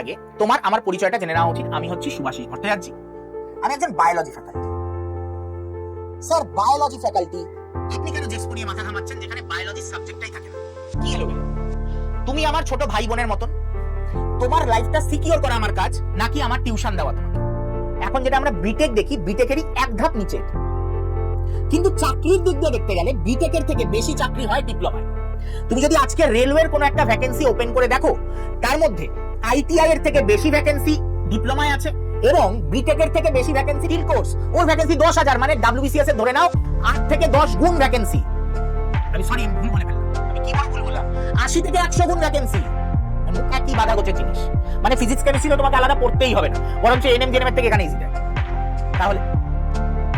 আগে তোমার আমার পরিচয়টা জেনে নেওয়া উচিত। আমি হচ্ছি সুভাষিস ভট্টাচার্য। আমি একজন biology faculty sir biology faculty আপনি কেন জেক্সপো নিয়ে মাথা ঘামাচ্ছেন যেখানে বায়োলজি সাবজেক্টটাই থাকে না? কি এলো তুমি আমার ছোট ভাই বোনের মতন? তোমার লাইফটা সিকিউর করা আমার কাজ নাকি আমার টিউশন দেওয়া তোমাকে? এখন যেটা আমরা বিটেক দেখি বিটেকেরই এক ধাপ নিচে। কিন্তু চাকরির দিক দিয়ে দেখতে গেলে বিটেকের থেকে বেশি চাকরি হয় ডিপ্লোমায় তুমি যদি আজকে রেলওয়ের কোনো একটা ভ্যাকেন্সি ওপেন করে দেখো তার মধ্যে আইটিআই এর থেকে বেশি ভ্যাকেন্সি ডিপ্লোমায় আছে এবং বিটেক এর থেকে বেশি ভ্যাকেন্সি ডিল কোর্স ওর ভ্যাকেন্সি দশ হাজার মানে ডাব্লিউবিসিএস এর ধরে নাও, আট থেকে দশ গুণ ভ্যাকেন্সি আমি সরি ভুল বলে ফেললাম। আমি কি ভুল বললাম? আশি থেকে একশো গুণ ভ্যাকেন্সি একই বাধা গোছের জিনিস। মানে ফিজিক্স কেমিস্ট্রি তোমাকে আলাদা পড়তেই হবে না। বরঞ্চ এনএম জেনেমের থেকে এখানে ইজি তাহলে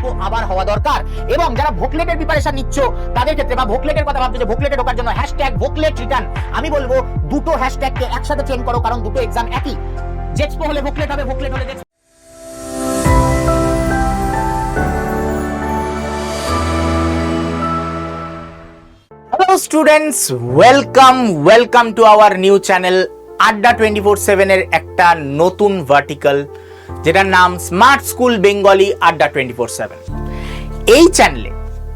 তো আবার হওয়া দরকার। এবং যারা ভোকলেটের প্রিপারেশন নিচ্ছ, তাদের ক্ষেত্রে বা ভোকলেটের কথা ভাবছ যে ভোকলেটে ঢোকার জন্য হ্যাশট্যাগ ভোকলেট রিটার্ন আমি বলব, দুটো হ্যাশট্যাগকে একসাথে চেন করো, কারণ দুটো এক্সাম একই। জেক্সপো হলে ভোকলেট হবে ভোকলেট হলে JEXPO students welcome welcome to our new channel Adda twenty four সেভেনের একটা নতুন ভার্টিক্যাল যেটার নাম smart school Bengali Adda twenty four seven এই চ্যানেলে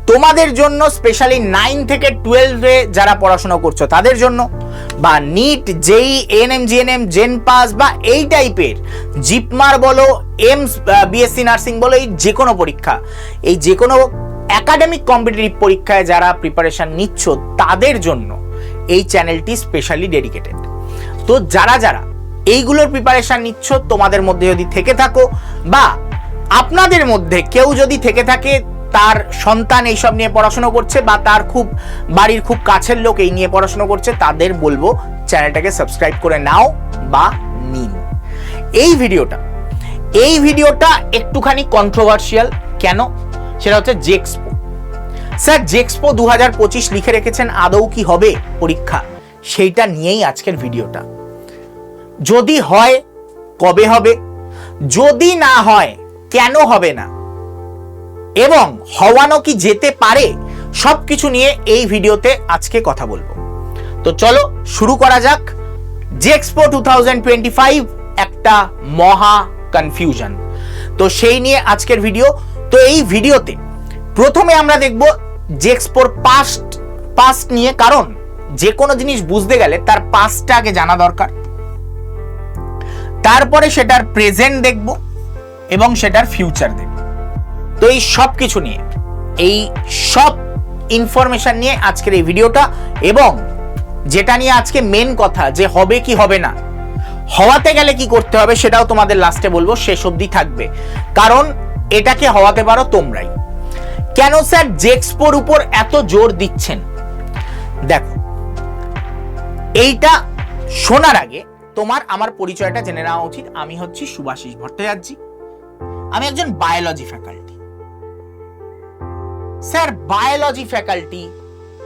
তোমাদের জন্য স্পেশালি নাইন থেকে টুয়েলভে যারা পড়াশোনা করছ তাদের জন্য বা নিট জেই এনএম জিএনএম জেন পাস বা এই টাইপের জিপমার বলো এমস বিএসসি নার্সিং বলো, এই যে কোনো পরীক্ষা, এই যে কোনো একাডেমিক কম্পিটিটিভ পরীক্ষায় যারা প্রিপারেশন নিচ্ছ তাদের জন্য এই চ্যানেলটি স্পেশালি ডেডিকেটেড তো যারা যারা এইগুলোর প্রিপারেশন নিচ্ছ, তোমাদের মধ্যে যদি থেকে থাকো, বা আপনাদের মধ্যে কেউ যদি থেকে থাকে, তার সন্তান এইসব নিয়ে পড়াশুনো করছে, বা তার খুব, বাড়ির খুব কাছের লোক এই নিয়ে পড়াশুনো করছে, তাদের বলব চ্যানেলটাকে সাবস্ক্রাইব করে নাও বা নিন। এই ভিডিওটা এই ভিডিওটা একটুখানি কন্ট্রোভার্সিয়াল কেন? সেটা হচ্ছে জেক্সপো স্যার জেক্সপো দু হাজার পঁচিশ লিখে রেখেছেন, আদৌ কি হবে পরীক্ষা? সেইটা নিয়েই আজকের ভিডিওটা। যদি হয়, কবে হবে? যদি না হয়, কেন হবে না? এবং হওয়ানো কি যেতে পারে, সবকিছু নিয়ে এই ভিডিওতে আজকে কথা বলব। তো চলো শুরু করা যাক। জেক্সপো টু একটা মহা কনফিউশন তো সেই নিয়ে আজকের ভিডিও। তো এই ভিডিওতে প্রথমে আমরা দেখব জেক্সপোর পাস্ট পাস্ট নিয়ে। কারণ যে কোনো জিনিস বুঝতে গেলে তার পাস্টটা আগে জানা দরকার। তারপরে সেটার প্রেজেন্ট দেখব এবং সেটার ফিউচার দেখব। তো এই সব কিছু নিয়ে, এই সব ইনফরমেশন নিয়ে আজকের এই ভিডিওটা এবং যেটা নিয়ে আজকে মেন কথা যে হবে কি হবে না, হওয়াতে গেলে কি করতে হবে সেটাও তোমাদের লাস্টে বলব, শেষ অবধি থাকবে। কারণ এটাকে হওয়াতে পারো তোমরাই। কেন স্যার জেক্সপোর উপর এত জোর দিচ্ছেন? দেখো, এইটা শোনার আগে তোমার আমার পরিচয়টা জেনে নেওয়া উচিত। আমি হচ্ছি সুভাষিস ভট্টাচার্য। আমি একজন biology faculty sir biology faculty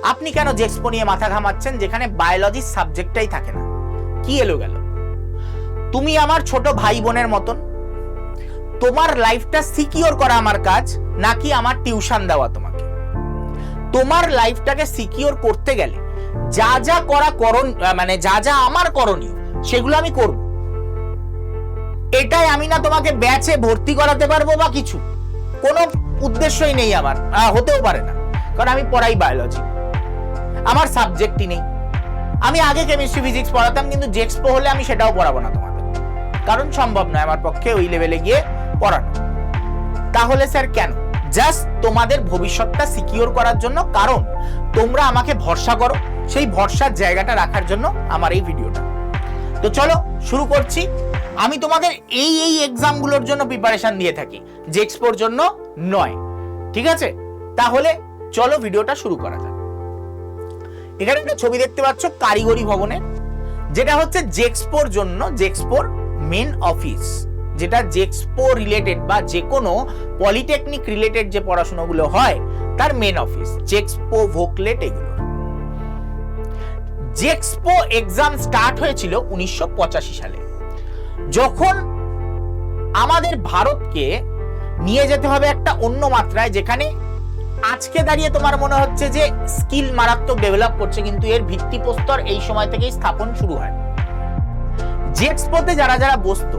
আপনি কেন জেক্সপো নিয়ে মাথা ঘামাচ্ছেন যেখানে বায়োলজি সাবজেক্টটাই থাকে না? কি এলো গেল তুমি আমার ছোট ভাই বোনের মতন। তোমার লাইফটা সিকিওর করা আমার কাজ, নাকি আমার টিউশন দেওয়া তোমাকে? তোমার লাইফটাকে সিকিওর করতে গেলে যা যা করা করণ মানে যা যা আমার করণীয় সেগুলো আমি করব। এটাই আমি না তোমাকে ব্যাচে ভর্তি করাতে পারব বা কিছু। কোনো উদ্দেশ্যই নেই আমার। হতেও পারে না। কারণ আমি পড়াই বায়োলজি আমার সাবজেক্টই নেই। আমি আগে কেমিস্ট্রি ফিজিক্স পড়াতাম, কিন্তু জেক্সপো হলে আমি সেটাও পড়াবো না তোমাদের। কারণ সম্ভব নয় আমার পক্ষে ওই লেভেলে গিয়ে পড়ানো। তাহলে স্যার কেন? জাস্ট তোমাদের ভবিষ্যৎটা সিকিওর করার জন্য কারণ তোমরা আমাকে ভরসা করো। সেই ভরসার জায়গাটা রাখার জন্য আমার এই ভিডিওটা তো চলো, শুরু করছি। আমি তোমাদের এই এই এক্সামগুলোর জন্য প্রিপারেশন দিয়ে থাকি, যে এক্সপোর জন্য নয়। ঠিক আছে? তাহলে চলো ভিডিওটা শুরু করা যাক। এখানে একটা ছবি দেখতে পাচ্ছ, কারিগরি ভবনের যেটা হচ্ছে জেক্সপোর জন্য জেক্সপোর মেন অফিস যেটা জেক্সপো রিলেটেড বা যে কোনো পলিটেকনিক রিলেটেড যে পড়াশোনাগুলো হয়, তার মেন অফিস জেক্সপো ভোকলেট এগুলো। জেক্সপো এক্সাম স্টার্ট হয়েছিল উনিশশো সালে। যখন আমাদের ভারতকে নিয়ে যেতে হবে একটা অন্য মাত্রায়, যেখানে আজকে দাঁড়িয়ে তোমার মনে হচ্ছে যে স্কিল মারাত্মক ডেভেলপ করছে, কিন্তু এর ভিত্তিপ্রস্তর এই সময় থেকেই স্থাপন শুরু হয়। জেক্সপোতে যারা যারা বসতো,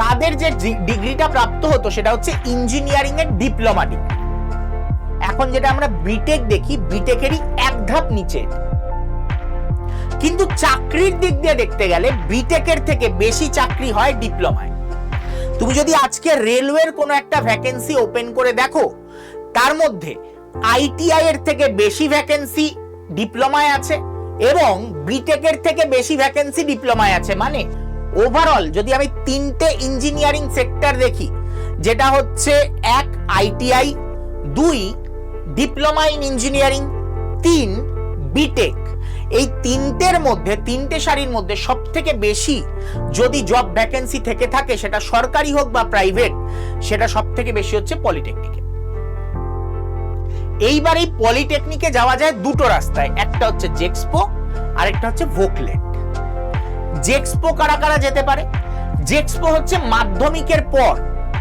তাদের যে ডিগ্রিটা প্রাপ্ত হতো সেটা হচ্ছে ইঞ্জিনিয়ারিং এর ডিপ্লোমা ডিগ্রি এখন যেটা আমরা বিটেক দেখি বিটেকেরই এক ধাপ নিচে। কিন্তু চাকরির দিক দিয়ে দেখতে গেলে বিটেকের থেকে বেশি চাকরি হয় ডিপ্লোমায়। তুমি যদি আজকে রেলওয়ের কোনো একটা ভ্যাকেন্সি ওপেন করে দেখো, তার মধ্যে আইটিআই এর থেকে বেশি ভ্যাকেন্সি ডিপ্লোমায় আছে এবং বিটেকের থেকে বেশি ভ্যাকেন্সি ডিপ্লোমায় আছে। মানে ওভারঅল যদি আমি তিনটে ইঞ্জিনিয়ারিং সেক্টর দেখি, যেটা হচ্ছে এক আইটিআই দুই ডিপ্লোমা ইন ইঞ্জিনিয়ারিং তিন বিটেক এই তিনটের মধ্যে, তিনটে সারির মধ্যে সব থেকে বেশি যদি জব ভ্যাকেন্সি থেকে থাকে, সেটা সরকারি হোক বা প্রাইভেট সেটা সব থেকে বেশি হচ্ছে পলিটেকনিকে এইবার এই পলিটেকনিকে যাওয়া যায় দুটো রাস্তায়। একটা হচ্ছে জেক্সপো আর একটা হচ্ছে ভোকলেট জেক্সপো কারা কারা যেতে পারে? জেক্সপো হচ্ছে মাধ্যমিকের পর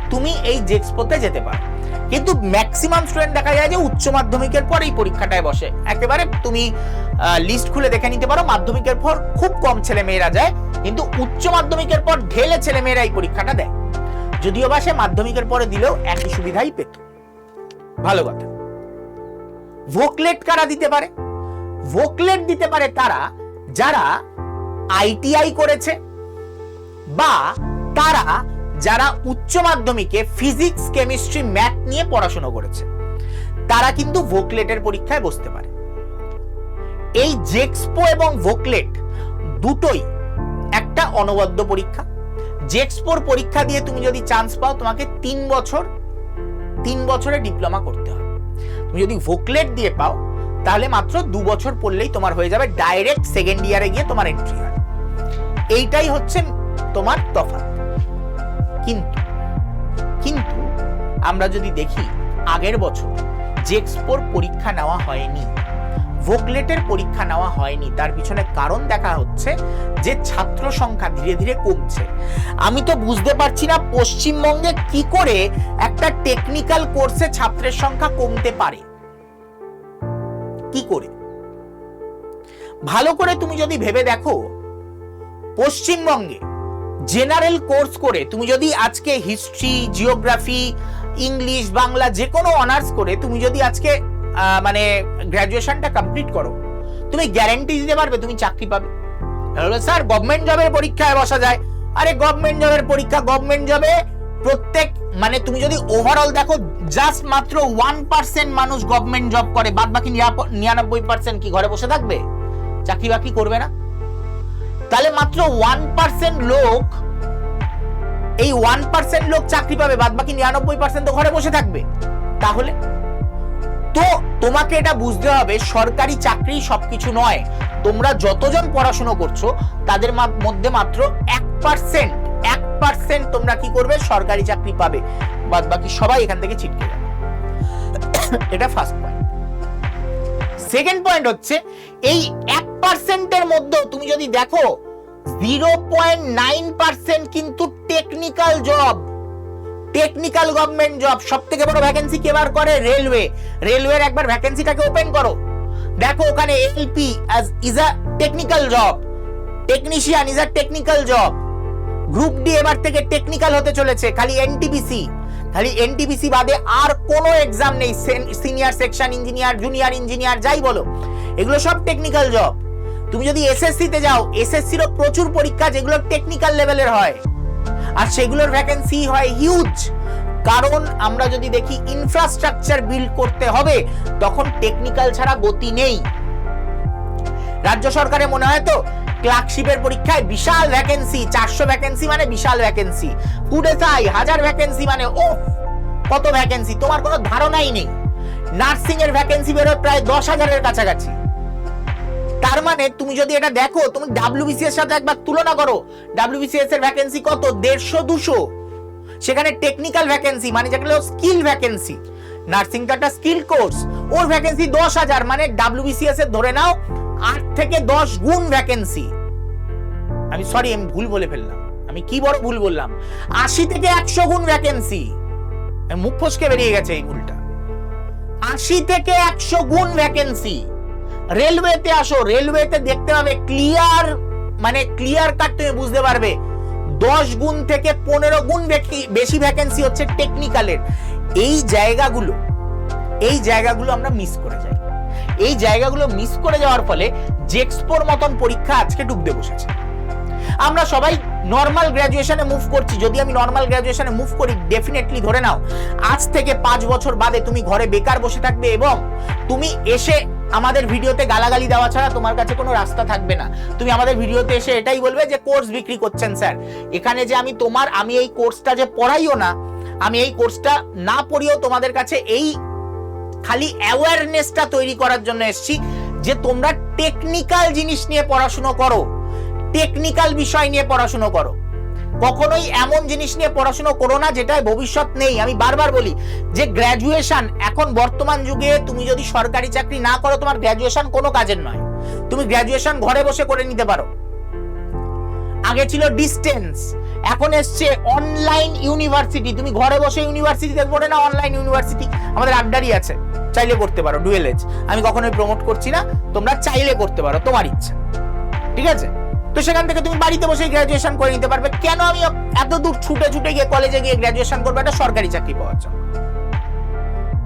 তুমি এই জেক্সপোতে যেতে পারো। কিন্তু ম্যাক্সিমাম স্টুডেন্ট দেখা যায় যে উচ্চ মাধ্যমিকের পর এই পরীক্ষাটায় বসে। একেবারে তুমি লিস্ট খুলে দেখে নিতে পারো। মাধ্যমিকের পর খুব কম ছেলে মেয়েরা যায়, কিন্তু উচ্চ মাধ্যমিকের পর ঢেলে ছেলে মেয়েরা এই পরীক্ষাটা দেয়। যদিও বা সে মাধ্যমিকের পরে দিলেও একই সুবিধাই পেত। ভালো কথা। ভোকলেট কারা দিতে পারে? ভোকলেট দিতে পারে তারা যারা আইটিআই করেছে বা তারা যারা উচ্চ মাধ্যমিকে ফিজিক্স কেমিস্ট্রি ম্যাথ নিয়ে পড়াশোনা করেছে। তারা কিন্তু ভোকলেটের পরীক্ষায় বসতে পারে। এই জেক্সপো এবং ভোকলেট দুটোই একটা অনবদ্য পরীক্ষা। জেক্সপোর পরীক্ষা দিয়ে তুমি যদি চান্স পাও, তোমাকে তিন বছর, তিন বছরে ডিপ্লোমা করতে হবে। তুমি যদি ভোকলেট দিয়ে পাও, তাহলে মাত্র দু বছর পড়লেই তোমার হয়ে যাবে ডাইরেক্ট সেকেন্ড ইয়ারে গিয়ে তোমার এন্ট্রি হয়। এইটাই হচ্ছে তোমার তফাৎ। কিন্তু কিন্তু আমরা যদি দেখি আগের বছর জেক্সপোর পরীক্ষা নেওয়া হয়নি ভোকলেটের পরীক্ষা নেওয়া হয়নি। তার পিছনে কারণ দেখা হচ্ছে যে ছাত্র সংখ্যা ধীরে ধীরে কমছে। আমি তো বুঝতে পারছি না পশ্চিমবঙ্গে কি করে একটা টেকনিক্যাল কোর্সে ছাত্রের সংখ্যা কমতে পারে। কি করে? ভালো করে তুমি যদি ভেবে দেখো, পশ্চিমবঙ্গে জেনারেল কোর্স করে তুমি যদি আজকে হিস্ট্রি জিওগ্রাফি ইংলিশ বাংলা যে কোনো অনার্স করে তুমি যদি আজকে মানে গ্র্যাজুয়েশনটা কমপ্লিট করো। তুমি গ্যারেন্টি দিতে পারবে, তুমি চাকরি পাবে। স্যার গভর্নমেন্ট জবের পরীক্ষায় বসা যায়। আরে গভর্নমেন্ট জবের পরীক্ষা গভর্নমেন্ট জবে প্রত্যেক মানে তুমি যদি ওভারঅল দেখো জাস্ট মাত্র ওয়ান পার্সেন্ট মানুষ গভর্নমেন্ট জব করে বাদ বাকি নিরানব্বই পার্সেন্ট কি ঘরে বসে থাকবে? চাকরি বাকরি করবে না? তাহলে মাত্র ওয়ান পার্সেন্ট লোক, এই ওয়ান পার্সেন্ট লোক চাকরি পাবে বাদ বাকি নিরানব্বই পার্সেন্ট তো ঘরে বসে থাকবে। তাহলে তো তোমাকে এটা বুঝতে হবে, সরকারি চাকরি সবকিছু নয়। তোমরা যতজন পড়াশুনো করছ, তাদের মধ্যে মাত্র এক পার্সেন্ট এক পার্সেন্ট তোমরা কি করবে, সরকারি চাকরি পাবে। বাদ বাকি সবাই এখান থেকে ছিটকে যাবে। এটা ফার্স্ট পয়েন্ট সেকেন্ড পয়েন্ট হচ্ছে, এই এক পার্সেন্টের মধ্যেও তুমি যদি দেখো জিরো পয়েন্ট নাইন পার্সেন্ট কিন্তু technical job technical government job সব থেকে বড় ভ্যাকেন্সি কে বার করে? রেলওয়ে রেলওয়ের একবার ভ্যাকেন্সিটাকে ওপেন করো। দেখো ওখানে LP as is a technical job technician is a technical job group D এবার থেকে টেকনিক্যাল হতে চলেছে, খালি এনটিপিসি খালি এনটিপিসি বাদে আর কোনো এক্সাম নেই senior section engineer junior engineer যাই বলো। এগুলো সব টেকনিক্যাল জব তুমি যদি এসএসসি তে যাও এসএসসিরও প্রচুর পরীক্ষা যেগুলো টেকনিক্যাল লেভেলের হয়। আর সেগুলোর ভ্যাকেন্সি হয় হিউজ কারণ আমরা যদি দেখি ইনফ্রাস্ট্রাকচার বিল্ড করতে হবে, তখন টেকনিক্যাল ছাড়া গতি নেই। রাজ্য সরকারে মনে হয় তো ক্লার্কশিপের পরীক্ষায় বিশাল ভ্যাকেন্সি চারশো ভ্যাকেন্সি মানে বিশাল ভ্যাকেন্সি ফুডে তাই হাজার ভ্যাকেন্সি মানে ও কত ভ্যাকেন্সি তোমার কোনো ধারণাই নেই। নার্সিং এর ভ্যাকেন্সি বেরোয় প্রায় দশ হাজারের কাছাকাছি। তার মানে তুমি যদি এটা দেখো, তুমি ডাব্লিউবিসি এর সাথে একবার তুলনা করো। ডাব্লিউবিসিএস এর ভ্যাকেন্সি কত? দেড়শো, দুশো। সেখানে টেকনিক্যাল ভ্যাকেন্সি মানে যেগুলো স্কিল ভ্যাকেন্সি নার্সিংটা একটা স্কিল কোর্স ওর ভ্যাকেন্সি দশ হাজার মানে ডাব্লিউবিসিএস এর ধরে নাও, আট থেকে দশ গুণ ভ্যাকেন্সি আমি সরি আমি ভুল বলে ফেললাম। আমি কি বড় ভুল বললাম? আশি থেকে একশো গুণ ভ্যাকেন্সি মুখ ফসকে বেরিয়ে গেছে এই ভুলটা। আশি থেকে একশো গুণ ভ্যাকেন্সি রেলওয়েতে আসো, রেলওয়েতে দেখতে হবে ক্লিয়ার মানে ক্লিয়ার কাট তুমি বুঝতে পারবে। দশ গুণ থেকে পনেরো গুণ বেশি ভ্যাকেন্সি হচ্ছে টেকনিক্যালের এই জায়গাগুলো এই জায়গাগুলো আমরা মিস করে যাই। এই জায়গাগুলো মিস করে যাওয়ার ফলে জেক্সপোর মতন পরীক্ষা আজকে ডুবতে বসেছে। আমরা সবাই নর্মাল গ্র্যাজুয়েশনে মুভ করছি। যদি আমি নর্মাল গ্র্যাজুয়েশনে মুভ করি ডেফিনেটলি ধরে নাও, আজ থেকে পাঁচ বছর বাদে তুমি ঘরে বেকার বসে থাকবে এবং তুমি এসে আমাদের ভিডিওতে গালাগালি দেওয়া ছাড়া তোমার কাছে কোনো রাস্তা থাকবে না। তুমি আমাদের ভিডিওতে এসে এটাই বলবে যে, কোর্স বিক্রি করছেন স্যার। এখানে যে আমি তোমার, আমি এই কোর্সটা যে পড়াইও না, আমি এই কোর্সটা না পড়িয়েও তোমাদের কাছে এই খালি অ্যাওয়ারনেসটা তৈরি করার জন্য এসেছি যে, তোমরা টেকনিক্যাল জিনিস নিয়ে পড়াশুনো করো। টেকনিক্যাল বিষয় নিয়ে পড়াশুনো করো। কখনোই এমন জিনিস নিয়ে পড়াশুনো করো না যেটায় ভবিষ্যৎ নেই। আমি বারবার বলি, যে গ্র্যাজুয়েশন এখন বর্তমান যুগে তুমি যদি সরকারি চাকরি না করো, তোমার গ্র্যাজুয়েশন কোনো কাজের নয়। তুমি গ্র্যাজুয়েশন ঘরে বসে করে নিতে পারো। আগে ছিল ডিস্টেন্স এখন এসছে অনলাইন ইউনিভার্সিটি তুমি ঘরে বসে ইউনিভার্সিটিতে পড়ে না অনলাইন ইউনিভার্সিটি আমাদের আড্ডারই আছে, চাইলে করতে পারো ডুয়েল আমি কখনোই প্রমোট করছি না, তোমরা চাইলে করতে পারো, তোমার ইচ্ছা। ঠিক আছে? তো সেখান থেকে তুমি বাড়িতে বসে গ্র্যাজুয়েশন করে নিতে পারবে। কেন আমি এত দূর ছুটে ছুটে গিয়ে কলেজে গিয়ে গ্র্যাজুয়েশন করব? একটা সরকারি চাকরি পাওয়ার জন্য।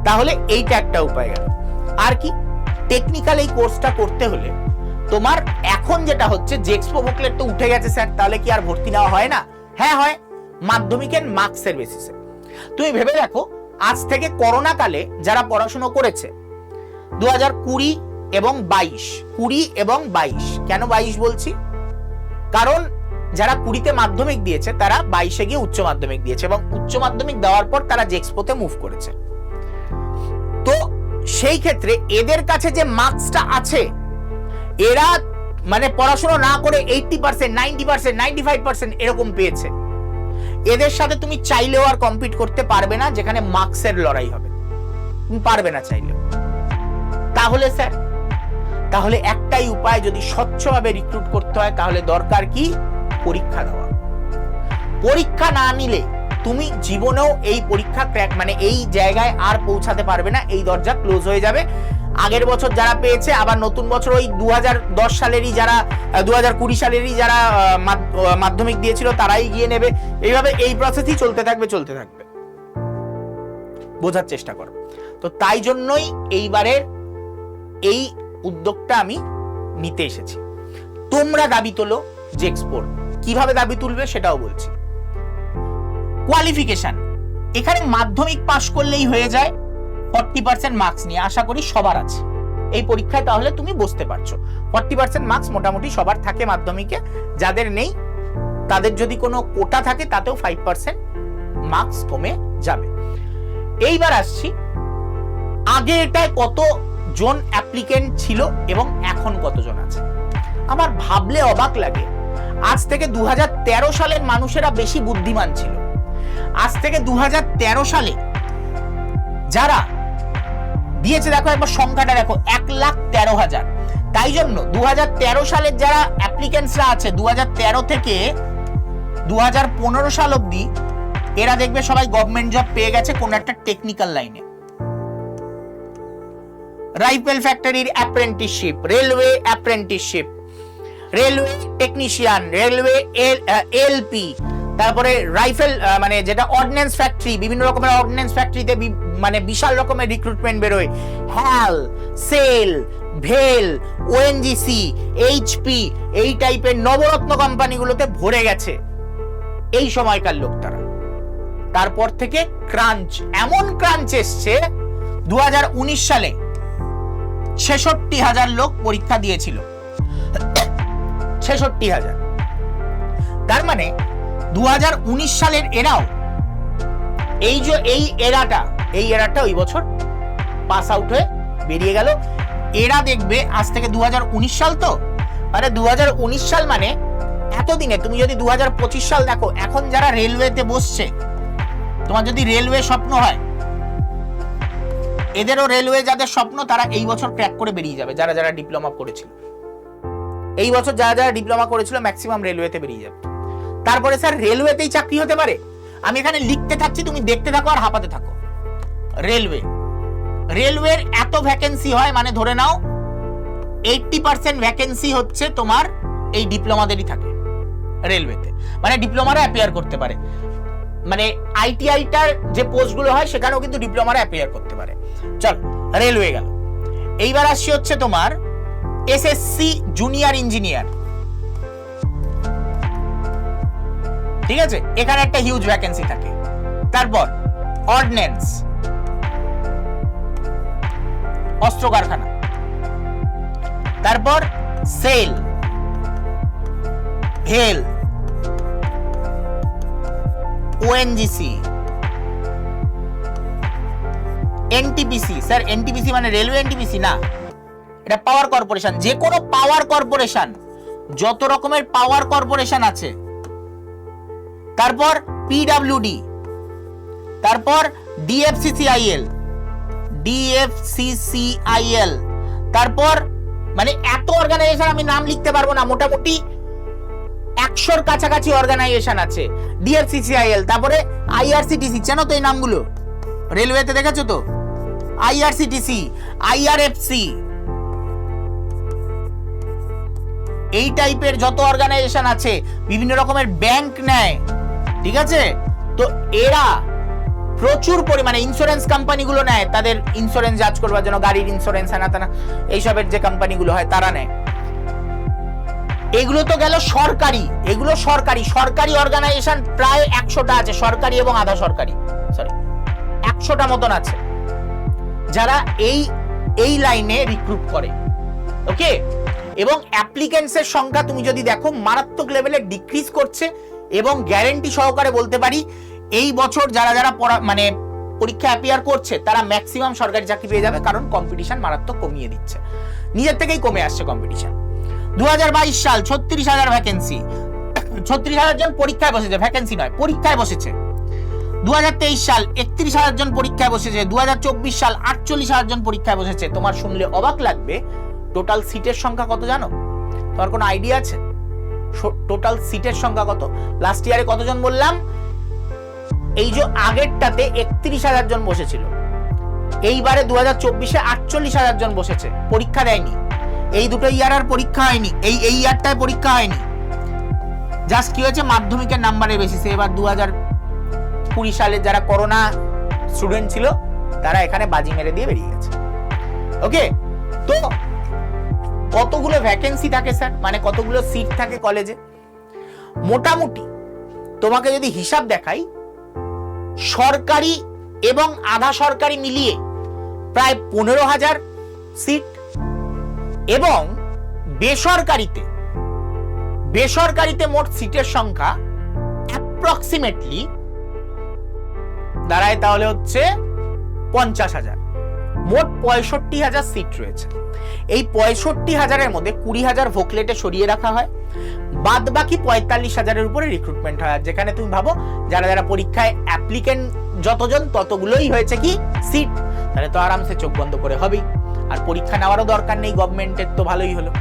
তাহলে এইটা একটা উপায় গেল। আর কি? টেকনিক্যাল এই কোর্সটা করতে হলে তোমার এখন যেটা হচ্ছে, যে এক্সপো বুকলেট তো উঠে গেছে স্যার তাহলে কি আর ভর্তি নেওয়া হয় না? হ্যাঁ হয়। মাধ্যমিকের মার্কসের বেসিসে তুমি ভেবে দেখো, আজ থেকে করোনা কালে যারা পড়াশুনো করেছে দু হাজার কুড়ি এবং বাইশ, কুড়ি এবং বাইশ, কেন বাইশ বলছি? কারণ যারা কুড়িতে মাধ্যমিক দিয়েছে, তারা বাইশে গিয়ে উচ্চ মাধ্যমিক দিয়েছে এবং উচ্চ মাধ্যমিক দেওয়ার পর তারা জেক্সপোতে মুভ করেছে। তো সেই ক্ষেত্রে এদের কাছে যে মার্কসটা আছে, এরা মানে পড়াশোনা না করে eighty percent ninety percent ninety five percent এরকম পেয়েছে। এদের সাথে তুমি চাইলেও আর কম্পিট করতে পারবে না, যেখানে মার্কসের লড়াই হবে। তুমি পারবে না চাইলেও। তাহলে স্যার তাহলে একটাই উপায় যদি স্বচ্ছভাবে রিক্রুট করতে হয়, তাহলে দরকার কি? পরীক্ষা দেওয়া। পরীক্ষা না নিলে তুমি জীবনেও এই পরীক্ষা ক্র্যাক মানে এই জায়গায় আর পৌঁছাতে পারবে না, এই দরজা ক্লোজ হয়ে যাবে। আগের বছর যারা পেয়েছে, আবার নতুন বছর ওই দু দশ সালেরই যারা দু হাজার কুড়ি সালেরই যারা মাধ্য- মাধ্যমিক দিয়েছিল, তারাই গিয়ে নেবে। এইভাবে এই প্রসেসই চলতে থাকবে চলতে থাকবে। বোঝার চেষ্টা করো। তো তাই জন্যই এইবারের এই উদ্যোগটা আমি নিতে এসেছি। তোমরা দাবি তোলো যে এক্সপোর্ট কীভাবে দাবি তুলবে সেটাও বলছি। কোয়ালিফিকেশন এখানে মাধ্যমিক পাশ করলেই হয়ে যায় ফর্টি পার্সেন্ট মার্কস নিয়ে। আশা করি সবার আছে। এই পরীক্ষায় তাহলে তুমি বসতে পারছ। ফর্টি পার্সেন্ট মার্কস মোটামুটি সবার থাকে মাধ্যমিকে। যাদের নেই, তাদের যদি কোনো কোটা থাকে, তাতেও ফাইভ পার্সেন্ট মার্কস কমে যাবে। এইবার আসছি, আগে এটায় কত জন অ্যাপ্লিকেন্ট ছিল এবং এখন কতজন আছে? আমার ভাবলে অবাক লাগে। আজ থেকে দু হাজার তেরো সালের মানুষেরা বেশি বুদ্ধিমান ছিল। আজ থেকে দুহাজার তেরো সালে যারা দিয়েছে, দেখো একবার সংখ্যাটা, দেখো, এক লাখ তেরো হাজার। তাই জন্য দু হাজার তেরো সালের যারা অ্যাপ্লিকেন্টসরা আছে দু হাজার তেরো থেকে দু হাজার পনেরো সাল অবধি, এরা দেখবে সবাই গভর্নমেন্ট জব পেয়ে গেছে কোন একটা টেকনিক্যাল লাইনে রাইফেল ফ্যাক্টরির apprenticeship railway apprenticeship railway technician railway LP তারপরে রাইফেল মানে যেটা অর্ডিন্যান্স ফ্যাক্টরি বিভিন্ন রকমের অর্ডিন্যান্স ফ্যাক্টরিতে মানে বিশাল রকমের রিক্রুটমেন্ট বেরোয়। হ্যাল সেল, ভেল ওএনজিসি এইচপি এই টাইপের নবরত্ন কোম্পানিগুলোতে ভরে গেছে। এই সময়কার লোক তারা তারপর থেকে ক্রাঞ্চ এমন ক্রাঞ্চ এসছে দু হাজার উনিশ সালে ছেষট্টি হাজার লোক পরীক্ষা দিয়েছিল। ছেষট্টি হাজার। তার মানে দু হাজার উনিশ সালের এরাও এই যে এই এরাটা এই এরাটা ওই বছর পাস আউট হয়ে বেরিয়ে গেল। এরা দেখবে আজ থেকে দু হাজার উনিশ সাল তো? মানে দু হাজার উনিশ সাল মানে এতদিনে, তুমি যদি দু হাজার পঁচিশ সাল দেখো, এখন যারা রেলওয়েতে বসছে, তোমার যদি রেলওয়ে স্বপ্ন হয় এদেরও রেলওয়ে যাদের স্বপ্ন, তারা এই বছর ক্র্যাক করে বেরিয়ে যাবে, যারা যারা ডিপ্লোমা করেছিল। এই বছর যারা যারা ডিপ্লোমা করেছিল ম্যাক্সিমাম রেলওয়েতে বেরিয়ে যাবে। তারপরে স্যার রেলওয়েতেই চাকরি হতে পারে? আমি এখানে লিখতে থাকছি, তুমি দেখতে থাকো আর হাঁপাতে থাকো। রেলওয়ে রেলওয়ের এত ভ্যাকেন্সি হয় মানে ধরে নাও এইটটি পার্সেন্ট ভ্যাকেন্সি হচ্ছে তোমার এই ডিপ্লোমাদেরই থাকে রেলওয়েতে মানে ডিপ্লোমারা অ্যাপিয়ার করতে পারে। মানে আইটিআইটার যে পোস্টগুলো হয়, সেখানেও কিন্তু ডিপ্লোমারা অ্যাপিয়ার করতে পারে। চল রেলওয়ে গেল। এইবার আসছি হচ্ছে তোমার এসএসসি জুনিয়র ইঞ্জিনিয়ার ঠিক আছে? এখানে একটা হিউজ ভ্যাকেন্সি থাকে। তারপর অর্ডিন্যান্স অস্ত্র কারখানা তারপর সেল ভেল ওএনজিসি এনটিপিসি স্যার এনটিপিসি মানে রেলওয়ে এনটিপিসি না। এটা পাওয়ার কর্পোরেশন যে কোনো পাওয়ার কর্পোরেশন যত রকমের পাওয়ার কর্পোরেশন আছে। তারপর পিডাব্লিউডি তারপর ডিএফসিসিআইএল ডিএফসিসিআইএল তারপর মানে এত অর্গানাইজেশন আমি নাম লিখতে পারব না, মোটামুটি একশোর কাছাকাছি অর্গানাইজেশন আছে। ডিএফসিসিআইএল তারপরে আইআরসিটিসি চেনো তো এই নামগুলো? রেলওয়েতে দেখেছ তো? IRCTC, IRFC. এই টাইপের যত অর্গানাইজেশন আছে, বিভিন্ন রকমের ব্যাংক নেয়, ঠিক আছে? তো এরা প্রচুর পরিমাণে ইন্স্যুরেন্স কোম্পানিগুলো নেয়, তাদের ইন্স্যুরেন্স জাজ করবার জন্য গাড়ির ইন্স্যুরেন্স আনা তানা এইসবের যে কোম্পানিগুলো হয়, তারা নেয়। এগুলো তো গেল সরকারি, এগুলো সরকারি সরকারি অর্গানাইজেশন প্রায় একশোটা আছে, সরকারি এবং আধা সরকারি সরি একশোটা মতন আছে। যারা এই এই লাইনে রিক্রুট করে ওকে এবং অ্যাপ্লিকেন্টস এর সংখ্যা তুমি যদি দেখো, মারাত্মক লেভেলে ডিক্রিজ করছে এবং গ্যারেন্টি সহকারে বলতে পারি, এই বছর যারা যারা পড়া মানে পরীক্ষা অ্যাপিয়ার করছে, তারা ম্যাক্সিমাম সরকারি চাকরি পেয়ে যাবে কারণ কম্পিটিশন মারাত্মক কমিয়ে দিচ্ছে। নিজের থেকেই কমে আসছে কম্পিটিশন দু হাজার বাইশ সাল, ছত্রিশ হাজার ভ্যাকেন্সি ছত্রিশ হাজার জন পরীক্ষায় বসেছে ভ্যাকেন্সি নয়, পরীক্ষায় বসেছে। দু হাজার তেইশ সাল একত্রিশ হাজার জন পরীক্ষায় বসেছে দু হাজার চব্বিশ সাল আটচল্লিশ হাজার জন পরীক্ষায় বসেছে। তোমার শুনলে অবাক লাগবে টোটাল সিটের সংখ্যা কত জানো? তোমার কোনো আইডিয়া আছে? টোটাল সিটের সংখ্যা কত? লাস্ট ইয়ারে কতজন বললাম? এই যে আগেরটাতে একত্রিশ হাজার জন বসেছিল। এইবারে দু হাজার চব্বিশে আটচল্লিশ হাজার জন বসেছে, পরীক্ষা দেয়নি। এই দুটো ইয়ার আর পরীক্ষা হয়নি, এই এই ইয়ারটায় পরীক্ষা হয়নি। জাস্ট কি হয়েছে? মাধ্যমিকের নাম্বারের বেসিসে এবার দু হাজার কুড়ি সালে যারা করোনা স্টুডেন্ট ছিল, তারা এখানে বাজি মেরে দিয়ে বেরিয়ে গেছে। ওকে তো কতগুলো ভ্যাকেন্সি থাকে স্যার মানে কতগুলো সিট থাকে কলেজে মোটামুটি তোমাকে যদি হিসাব দেখাই, সরকারি এবং আধা সরকারি মিলিয়ে প্রায় পনেরো হাজার সিট এবং বেসরকারিতে বেসরকারিতে মোট সিটের সংখ্যা অ্যাপ্রক্সিমেটলি দাঁড়ায় তাহলে হচ্ছে পঞ্চাশ হাজার। মোট পঁয়ষট্টি হাজার সিট রয়েছে। এই পঁয়ষট্টি হাজারের মধ্যে কুড়ি হাজার ভোকলেটে সরিয়ে রাখা হয়। বাদ বাকি পঁয়তাল্লিশ হাজারের উপরে রিক্রুটমেন্ট হয়। যেখানে তুমি ভাবো, যারা যারা পরীক্ষায় অ্যাপ্লিকেন্ট যতজন, ততগুলোই হয়েছে কি? সিট তাহলে তো আরামসে চোখ বন্ধ করে হবেই। আর পরীক্ষা নেওয়ারও দরকার নেই। গভর্নমেন্টের তো ভালোই হলো।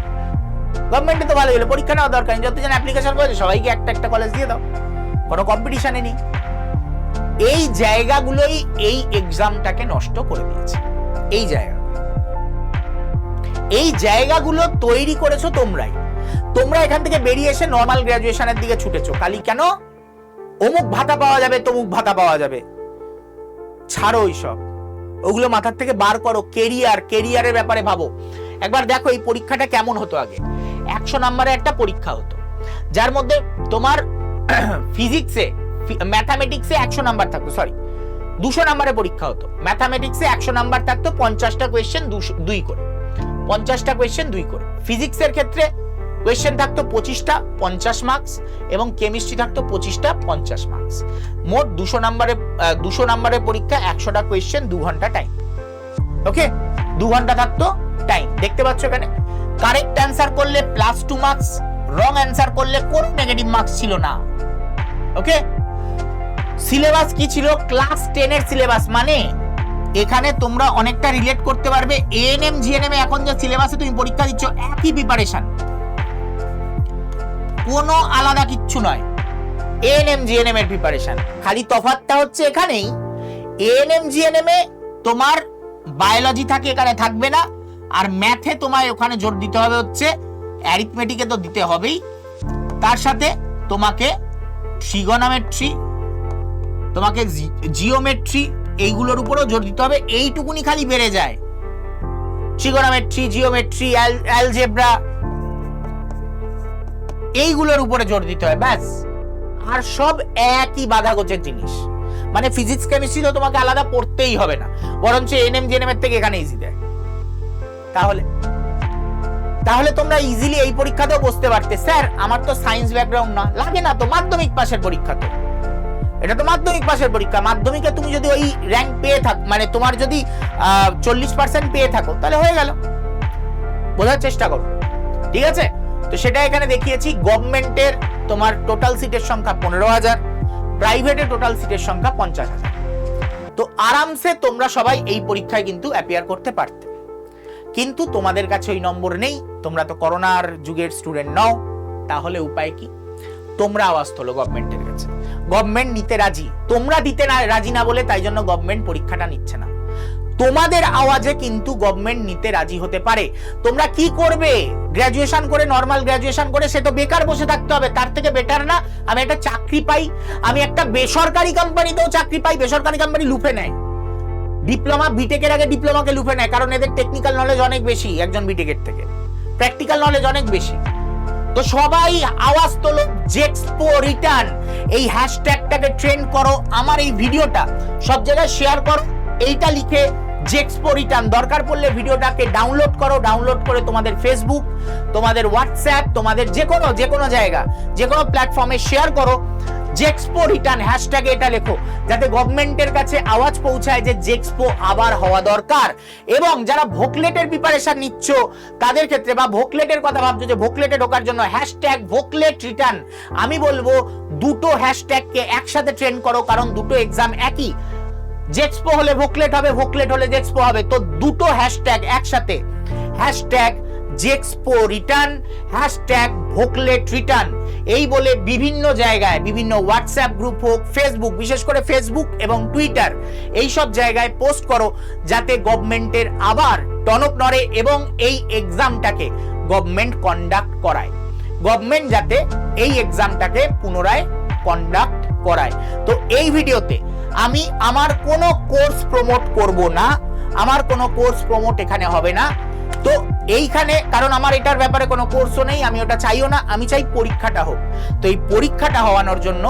গভর্নমেন্টের তো ভালোই হলো। পরীক্ষা নেওয়ার দরকার নেই। যতজন অ্যাপ্লিকেশন করেছে, সবাইকে একটা একটা কলেজ দিয়ে দাও। কোনো কম্পিটিশানে নেই। এই জায়গাগুলোই এই এক্সামটাকে নষ্ট করে দিয়েছে। এই জায়গা। এই জায়গাগুলো তৈরি করেছ তোমরাই। তোমরা এখান থেকে বেরিয়ে এসে নর্মাল গ্রাজুয়েশনের দিকে ছুটেছো। খালি কেন? অমুক ভাতা পাওয়া যাবে, তমুক ভাতা পাওয়া যাবে। ছাড়ো ওইসব ওগুলো মাথার থেকে বার করো। কেরিয়ার কেরিয়ারের ব্যাপারে ভাবো। একবার দেখো এই পরীক্ষাটা কেমন হতো আগে। একশো নম্বরে একটা পরীক্ষা হতো। যার মধ্যে তোমার ফিজিক্সে ম্যাথামেটিক্সে একশো নাম্বার থাকতো সরি দুশো নাম্বারের পরীক্ষা হতো। ম্যাথামেটিক্সে একশো নাম্বার থাকতো, পঞ্চাশটা কোয়েশ্চেন দুই করে। পঞ্চাশটা কোয়েশ্চেন দুই করে। ফিজিক্সের ক্ষেত্রে কোয়েশ্চেন থাকতো পঁচিশটা, পঞ্চাশ মার্কস এবং কেমিস্ট্রি থাকতো পঁচিশটা, পঞ্চাশ মার্কস মোট দুশো নাম্বারে দুশো নাম্বারের পরীক্ষা একশোটা কোয়েশ্চেন দু ঘণ্টা টাইম ওকে দু ঘণ্টা থাকতো টাইম দেখতে পাচ্ছ এখানে? কারেক্ট অ্যান্সার করলে plus two marks wrong answer করলে কোন নেগেটিভ মার্কস ছিল না। ওকে সিলেবাস কি ছিল? ক্লাস টেনের সিলেবাস মানে? এখানে তোমরা অনেকটা রিলেট করতে পারবে। এএনএম জিএনএম এখন যে সিলেবাসে তুমি পরীক্ষা দিচ্ছ, একই প্রিপারেশন কোনো আলাদা কিচ্ছু নয়। এএনএম জিএনএম এর প্রিপারেশন খালি তফাৎটা হচ্ছে এখানেই। এএনএম জিএনএম এ তোমার বায়োলজি থাকে, এখানে থাকবে না। আর ম্যাথে তোমায় ওখানে জোর দিতে হবে হচ্ছে অ্যারিথমেটিকে তো দিতে হবেই। তার সাথে তোমাকে ট্রিগোনোমেট্রি তোমাকে জিওমেট্রি এইগুলোর উপরও জোর দিতে হবে, এইটুকুনি খালি বেড়ে যায়। ট্রিগোনোমেট্রি জিওমেট্রি অ্যালজেব্রা, এইগুলোর উপরে জোর দিতে হয়, ব্যাস। আর সব একই বাধাগোচের জিনিস। মানে ফিজিক্স, কেমিস্ট্রি তো তোমাকে আলাদা পড়তেই হবে না। বরঞ্চ এনএম জেনএম এর থেকে এখানে ইজি দেয়। তাহলে তাহলে তোমরা ইজিলি এই পরীক্ষাতেও বসতে পারতে। স্যার, আমার তো সায়েন্স ব্যাকগ্রাউন্ড না। লাগে না তো, মাধ্যমিক পাশের পরীক্ষা তো। এটা তো মাধ্যমিক পাশের পরীক্ষা। মাধ্যমিকে তুমি যদি ওই র্যাঙ্ক পেয়ে থাক মানে তোমার যদি চল্লিশ পার্সেন্ট পেয়ে থাকো, তাহলে হয়ে গেল। বোঝার চেষ্টা করো। ঠিক আছে? তো সেটা এখানে দেখিয়েছি, গভর্নমেন্টের তোমার টোটাল সিটের সংখ্যা পনেরো হাজার প্রাইভেটের টোটাল সিটের সংখ্যা পঞ্চাশ হাজার। তো আরামসে তোমরা সবাই এই পরীক্ষায় কিন্তু অ্যাপিয়ার করতে পারতে। কিন্তু তোমাদের কাছে ওই নম্বর নেই, তোমরা তো করোনার যুগের স্টুডেন্ট নও, তাহলে উপায় কি? তোমরা আওয়াজ তোলো গভর্নমেন্টের। গভর্নমেন্ট নিতে রাজি। তোমরা দিতে না রাজি না বলে তাই জন্য গভর্নমেন্ট পরীক্ষাটা নিচ্ছে না। তোমাদের আওয়াজে কিন্তু গভর্নমেন্ট নিতে রাজি হতে পারে। তোমরা কি করবে? গ্রাজুয়েশন করে নর্মাল গ্রাজুয়েশন করে, সে তো বেকার বসে থাকতে হবে। তার থেকে বেটার না। আমি একটা চাকরি পাই। আমি একটা বেসরকারি কোম্পানিতেও চাকরি পাই। বেসরকারি কোম্পানি লুফে নেয়। ডিপ্লোমা বিটেকের আগে ডিপ্লোমাকে লুফে নেয়। কারণ এদের টেকনিক্যাল নলেজ অনেক বেশি একজন বিটেকের থেকে। প্র্যাকটিক্যাল নলেজ অনেক বেশি। তো সবাই আওয়াজ তোলো জেক্সপো রিটার্ন এই হ্যাশট্যাগটাকে ট্রেন্ড করো, আমার এই ভিডিওটা সব জায়গায় শেয়ার করো, এইটা লিখে জেক্সপো রিটার্ন দরকার পড়লে ভিডিওটাকে ডাউনলোড করো ডাউনলোড করে তোমাদের ফেসবুক তোমাদের হোয়াটসঅ্যাপ তোমাদের যে কোনো যে কোনো জায়গা, যে কোনো প্ল্যাটফর্মে শেয়ার করো। জেক্সপো রিটার্ন হ্যাশট্যাগে এটা লেখো। যাতে গভর্নমেন্টের কাছে আওয়াজ পৌঁছায় যে জেক্সপো আবার হওয়া দরকার। এবং যারা ভোকলেটের প্রিপারেশন নিচ্ছ, তাদের ক্ষেত্রে বা ভোকলেটের কথা ভাবছ যে ভোকলেটে ঢোকার জন্য হ্যাশট্যাগ ভোকলেট রিটার্ন আমি বলব, দুটো হ্যাশট্যাগকে একসাথে ট্রেন করো, কারণ দুটো এক্সাম একই। জেক্সপো হলে ভোকলেট হবে, ভোকলেট হলে জেক্সপো হবে। তো দুটো হ্যাশট্যাগ একসাথে। Hashtag JEXPO return hashtag VOCLET return এই বলে বিভিন্ন জায়গায়, বিভিন্ন হোয়াটসঅ্যাপ গ্রুপ হোক ফেসবুক বিশেষ করে ফেসবুক এবং টুইটার এই সব জায়গায় পোস্ট করো যাতে গভর্নমেন্টের আবার টনক নড়ে এবং এই এক্সামটাকে গভর্নমেন্ট কন্ডাক্ট করায়। গভর্নমেন্ট যাতে এই এক্সামটাকে পুনরায় কন্ডাক্ট করায়। তো এই ভিডিওতে আমি আমার কোনো কোর্স প্রমোট করব না, আমার কোনো কোর্স প্রমোট এখানে হবে না। তো এইখানে, কারণ আমার এটার ব্যাপারে কোনো কোর্সও নেই, আমি ওটা চাইও না, আমি চাই পরীক্ষাটা হোক। তো এই পরীক্ষাটা হওয়ানোর জন্য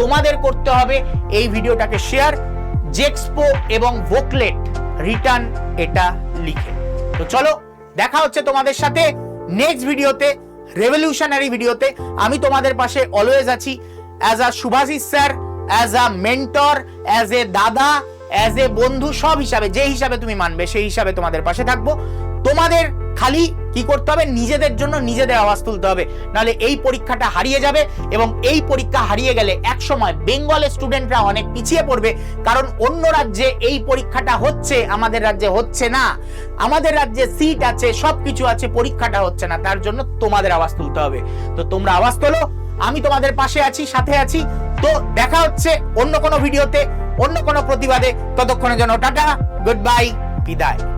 তোমাদের করতে হবে এই ভিডিওটাকে শেয়ার জেক্সপো এবং ভোকলেট রিটার্ন এটা লিখে। তো চলো, দেখা হচ্ছে তোমাদের সাথে নেক্সট ভিডিওতে রেভলিউশনারি ভিডিওতে। আমি তোমাদের পাশে অলওয়েজ আছি as a Subhasis sir as a mentor as a dada as a বন্ধু, সব হিসাবে, যে হিসাবে তুমি মানবে, সেই হিসাবে তোমাদের পাশে থাকব। তোমাদের খালি কি করতে হবে? নিজেদের জন্য নিজেদের আওয়াজ তুলতে হবে। নাহলে এই পরীক্ষাটা হারিয়ে যাবে এবং এই পরীক্ষা হারিয়ে গেলে এক সময় বেঙ্গলের স্টুডেন্টরা অনেক পিছিয়ে পড়বে। কারণ অন্য রাজ্যে এই পরীক্ষাটা হচ্ছে, আমাদের রাজ্যে হচ্ছে না। আমাদের রাজ্যে সিট আছে, সবকিছু আছে, পরীক্ষাটা হচ্ছে না। তার জন্য তোমাদের আওয়াজ তুলতে হবে। তো তোমরা আওয়াজ তোলো, আমি তোমাদের পাশে আছি, সাথে আছি। তো দেখা হচ্ছে অন্য কোনো ভিডিওতে, অন্য কোনো প্রতিবাদে। ততক্ষণের জন্য টাটা গুড বাই বিদায়।